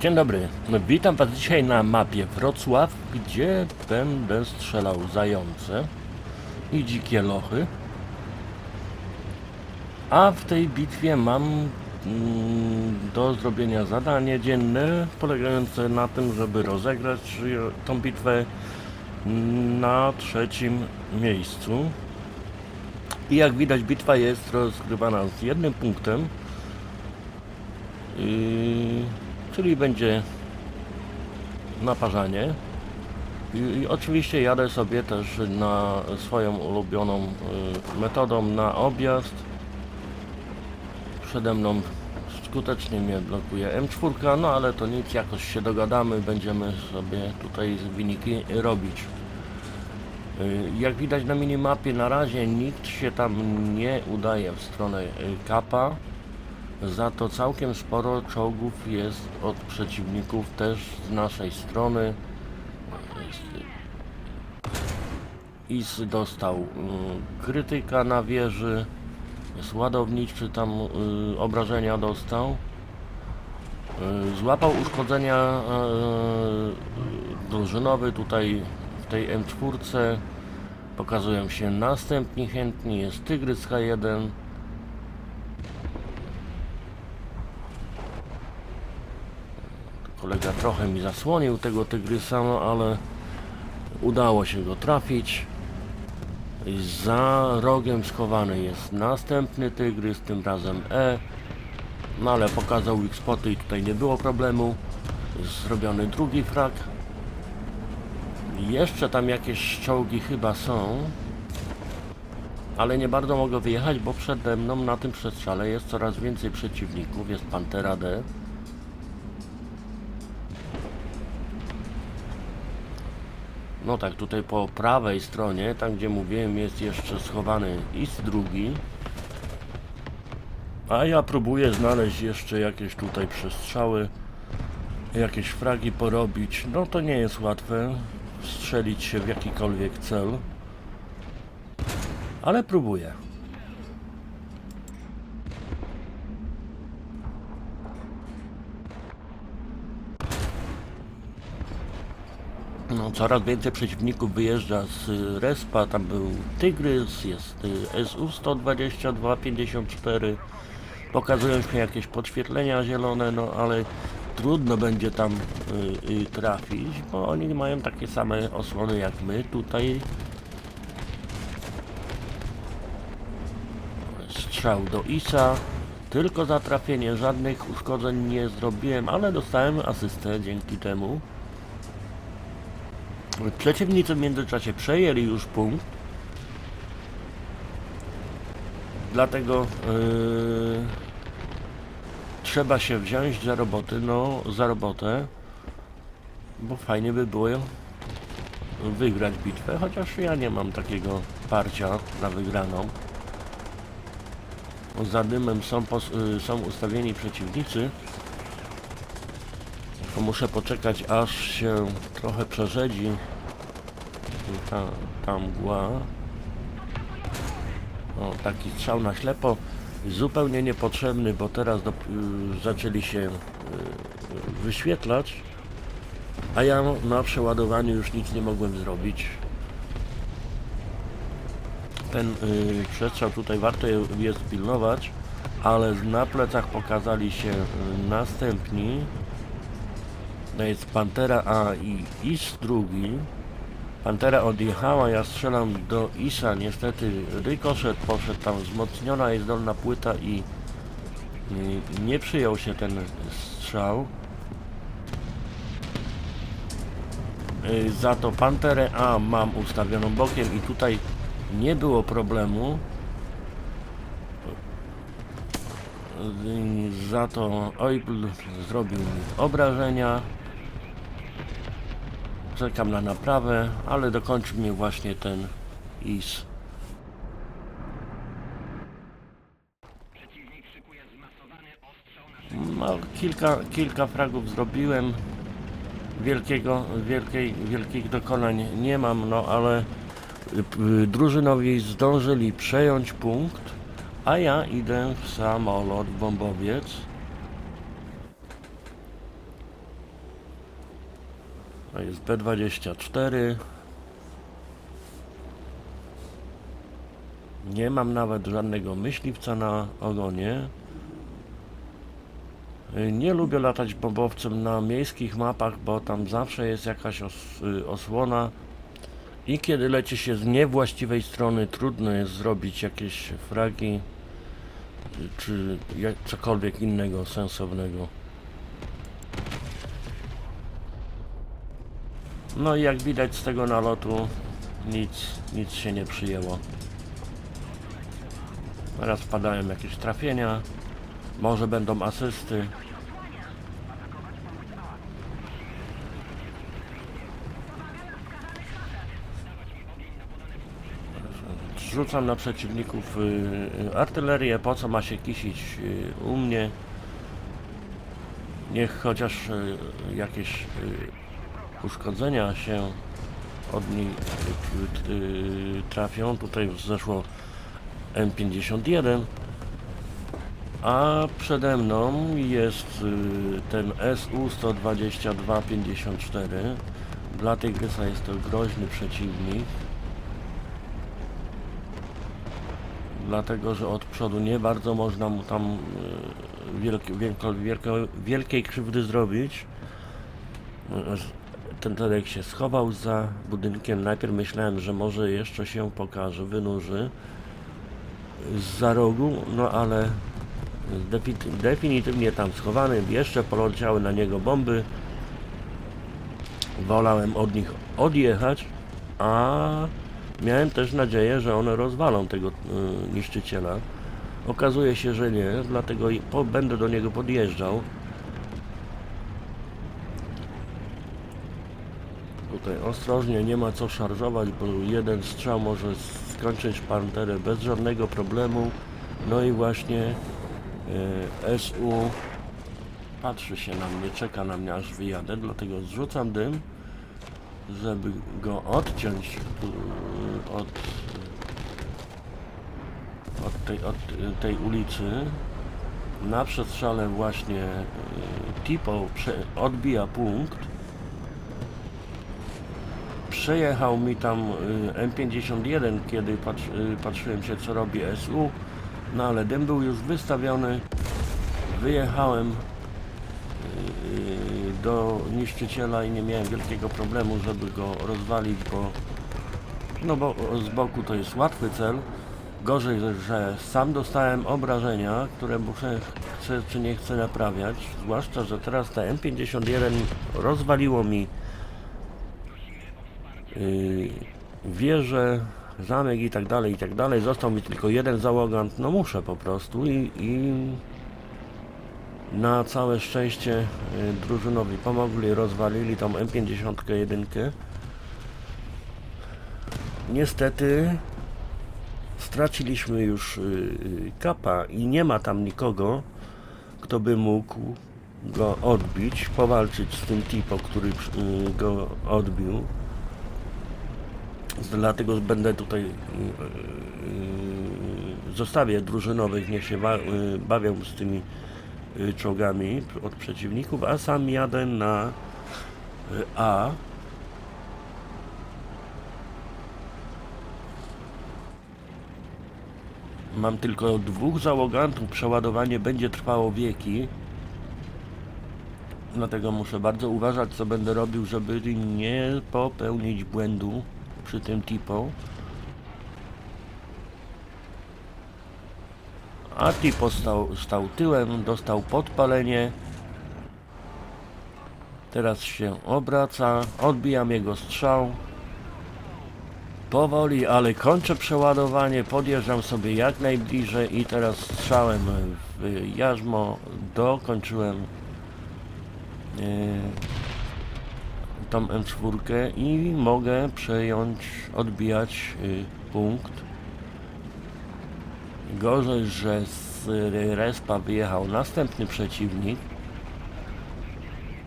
Dzień dobry, witam Was dzisiaj na mapie Wrocław, gdzie będę strzelał zające i dzikie lochy. A w tej bitwie mam mm, do zrobienia zadanie dzienne polegające na tym, żeby rozegrać tą bitwę na trzecim miejscu. I jak widać bitwa jest rozgrywana z jednym punktem. Yy, czyli będzie naparzanie. I, I oczywiście jadę sobie też na swoją ulubioną y, metodą na objazd. Przede mną skutecznie mnie blokuje M4, no ale to nic, jakoś się dogadamy, będziemy sobie tutaj wyniki robić. Y, Jak widać na minimapie na razie nikt się tam nie udaje w stronę y, kapa. Za to całkiem sporo czołgów jest od przeciwników też z naszej strony. Is dostał y, krytyka na wieży. Jest ładowniczy tam y, obrażenia dostał. Y, złapał uszkodzenia y, drużynowe tutaj w tej M4. Pokazują się następni chętni. Jest Tygrys H1. Kolega trochę mi zasłonił tego tygrysa, no ale udało się go trafić. Za rogiem schowany jest następny tygrys, tym razem E. No ale pokazał ich spoty i tutaj nie było problemu. Zrobiony drugi frak. Jeszcze tam jakieś czołgi chyba są. Ale nie bardzo mogę wyjechać, bo przede mną na tym przestrzale jest coraz więcej przeciwników. Jest Pantera D. No tak, tutaj po prawej stronie, tam gdzie mówiłem, jest jeszcze schowany IS drugi. A ja próbuję znaleźć jeszcze jakieś tutaj przestrzały, jakieś fragi porobić. No to nie jest łatwe, strzelić się w jakikolwiek cel. Ale próbuję. No, coraz więcej przeciwników wyjeżdża z y, respa, tam był Tygrys, jest y, SU-122-54, pokazują się jakieś podświetlenia zielone, no ale trudno będzie tam y, y, trafić, bo oni mają takie same osłony jak my tutaj. Strzał do ISA, tylko za trafienie, żadnych uszkodzeń nie zrobiłem, ale dostałem asystę dzięki temu. Przeciwnicy w międzyczasie przejęli już punkt. Dlatego yy, trzeba się wziąć za roboty, no za robotę, bo fajnie by było wygrać bitwę, chociaż ja nie mam takiego parcia na wygraną. Za dymem są, yy, są ustawieni przeciwnicy. To muszę poczekać aż się trochę przerzedzi ta, ta mgła. O, taki strzał na ślepo. Zupełnie niepotrzebny, bo teraz do, y, zaczęli się y, wyświetlać. A ja na przeładowaniu już nic nie mogłem zrobić. Ten y, przestrzał tutaj warto je- jest pilnować, ale na plecach pokazali się y, następni. To jest Pantera A i IS drugi. Pantera odjechała, ja strzelam do Isa, niestety rykoszet poszedł, tam wzmocniona jest dolna płyta i, i nie przyjął się ten strzał. Y, Za to Panterę A mam ustawioną bokiem i tutaj nie było problemu. Y, Za to Oibl zrobił mi obrażenia. Czekam na naprawę, ale dokończy mnie właśnie ten IS. No, kilka, kilka fragów zrobiłem. Wielkiego, wielkiej, wielkich dokonań nie mam, no ale y, y, drużynowi zdążyli przejąć punkt, a ja idę w samolot, w bombowiec. To jest B24. Nie mam nawet żadnego myśliwca na ogonie. Nie lubię latać bombowcem na miejskich mapach, bo tam zawsze jest jakaś os osłona i kiedy leci się z niewłaściwej strony, trudno jest zrobić jakieś fragi czy jak, cokolwiek innego sensownego. No i jak widać z tego nalotu nic, nic się nie przyjęło. Teraz padają jakieś trafienia, może będą asysty. Rzucam na przeciwników y, y, artylerię, po co ma się kisić y, u mnie. Niech chociaż jakieś uszkodzenia się od niej y, y, trafią. Tutaj zeszło M51. A przede mną jest y, ten SU-122-54. Dla Tygrysa jest to groźny przeciwnik. Dlatego, że od przodu nie bardzo można mu tam wielko, wielko, wielkiej krzywdy zrobić. Ten Tadek się schował za budynkiem. Najpierw myślałem, że może jeszcze się pokaże, wynurzy za rogu, no ale defi- definitywnie tam schowany. Jeszcze poleciały na niego bomby. Wolałem od nich odjechać, a miałem też nadzieję, że one rozwalą tego y, niszczyciela. Okazuje się, że nie, dlatego będę do niego podjeżdżał. Tutaj ostrożnie, nie ma co szarżować, bo jeden strzał może skończyć panterę bez żadnego problemu. No i właśnie e, SU patrzy się na mnie, czeka na mnie aż wyjadę, dlatego zrzucam dym, żeby go odciąć e, od, od, tej, od tej ulicy. Na przestrzale właśnie e, Tipo odbija punkt przejechał mi tam y, M51, kiedy y, patrzyłem się co robi SU, no ale dym był już wystawiony, wyjechałem y, do niszczyciela i nie miałem wielkiego problemu, żeby go rozwalić, bo no bo z boku to jest łatwy cel. Gorzej, że sam dostałem obrażenia, które muszę, chcę czy nie chcę naprawiać, zwłaszcza, że teraz ta M51 rozwaliło mi wieże, zamek i tak dalej, i tak dalej. Został mi tylko jeden załogant, no muszę po prostu i, i na całe szczęście yy, drużynowi pomogli, rozwalili tą M51. Niestety straciliśmy już yy, kapa i nie ma tam nikogo, kto by mógł go odbić, powalczyć z tym tipo, który go odbił. Dlatego będę tutaj yy, yy, zostawię drużynowych, niech się yy, bawią z tymi czołgami od przeciwników, a sam jadę na A. Mam tylko dwóch załogantów, przeładowanie będzie trwało wieki. Dlatego muszę bardzo uważać, co będę robił, żeby nie popełnić błędu przy tym tipo. A tipo stał, stał tyłem, dostał podpalenie. Teraz się obraca, odbijam jego strzał. Powoli, ale kończę przeładowanie, podjeżdżam sobie jak najbliżej i teraz strzałem w jarzmo dokończyłem yy, tą M4 i mogę przejąć, odbijać y, punkt. Gorzej, że z respa wyjechał następny przeciwnik.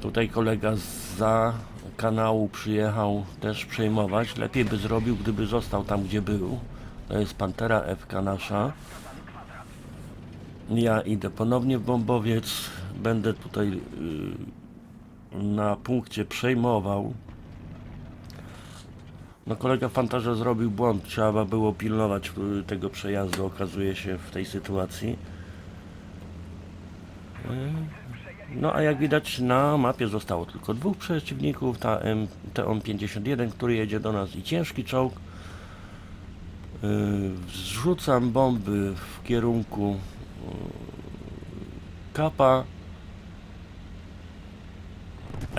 Tutaj kolega za kanału przyjechał też przejmować. Lepiej by zrobił, gdyby został tam, gdzie był. To jest Pantera FK nasza. Ja idę ponownie w bombowiec. Będę tutaj y, na punkcie przejmował No kolega Fantarze zrobił błąd, trzeba było pilnować y, tego przejazdu, okazuje się w tej sytuacji. Y, No a jak widać na mapie zostało tylko dwóch przeciwników, ta M, TON-51, który jedzie do nas i ciężki czołg. Y, Wrzucam bomby w kierunku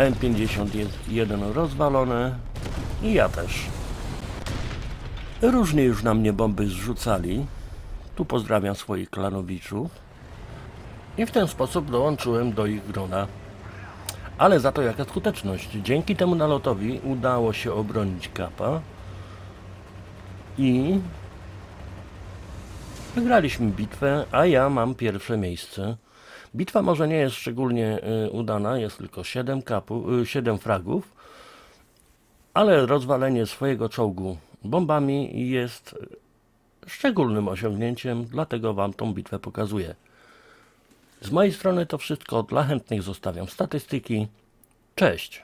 y, Kapa. M51 rozwalone i ja też. Różnie już na mnie bomby zrzucali. Tu pozdrawiam swoich klanowiczów. I w ten sposób dołączyłem do ich grona. Ale za to jaka skuteczność. Dzięki temu nalotowi udało się obronić kapa. I wygraliśmy bitwę, a ja mam pierwsze miejsce. Bitwa może nie jest szczególnie y, udana, jest tylko 7, kapu, y, 7 fragów, ale rozwalenie swojego czołgu bombami jest szczególnym osiągnięciem, dlatego Wam tą bitwę pokazuję. Z mojej strony to wszystko. Dla chętnych zostawiam statystyki. Cześć!